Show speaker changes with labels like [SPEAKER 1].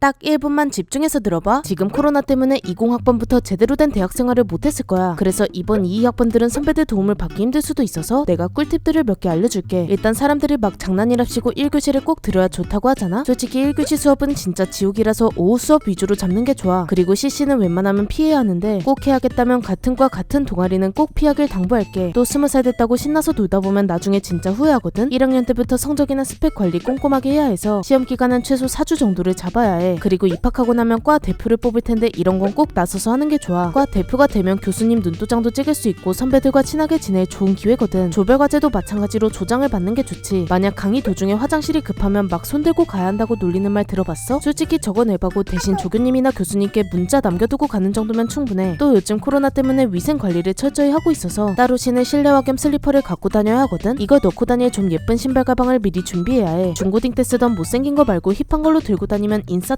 [SPEAKER 1] 딱 1분만 집중해서 들어봐. 지금 코로나 때문에 20학번부터 제대로 된 대학 생활을 못했을 거야. 그래서 이번 22학번들은 선배들 도움을 받기 힘들 수도 있어서 내가 꿀팁들을 몇 개 알려줄게. 일단 사람들이 막 장난이랍시고 1교시를 꼭 들어야 좋다고 하잖아. 솔직히 1교시 수업은 진짜 지옥이라서 오후 수업 위주로 잡는 게 좋아. 그리고 CC는 웬만하면 피해야 하는데 꼭 해야겠다면 같은 과 같은 동아리는 꼭 피하길 당부할게. 또 스무 살 됐다고 신나서 놀다 보면 나중에 진짜 후회하거든. 1학년 때부터 성적이나 스펙 관리 꼼꼼하게 해야 해서 시험 기간은 최소 4주 정도를 잡아야 해. 그리고 입학하고 나면 과 대표를 뽑을 텐데 이런 건 꼭 나서서 하는 게 좋아. 과 대표가 되면 교수님 눈도장도 찍을 수 있고 선배들과 친하게 지낼 좋은 기회거든. 조별 과제도 마찬가지로 조장을 받는 게 좋지. 만약 강의 도중에 화장실이 급하면 막 손들고 가야 한다고 놀리는 말 들어봤어? 솔직히 저건 에바고 대신 조교님이나 교수님께 문자 남겨두고 가는 정도면 충분해. 또 요즘 코로나 때문에 위생 관리를 철저히 하고 있어서 따로 신을 실내화 겸 슬리퍼를 갖고 다녀야 하거든. 이거 넣고 다닐 좀 예쁜 신발 가방을 미리 준비해야 해. 중고딩 때 쓰던 못생긴 거 말고 힙한 걸로 들고 다니면 인싸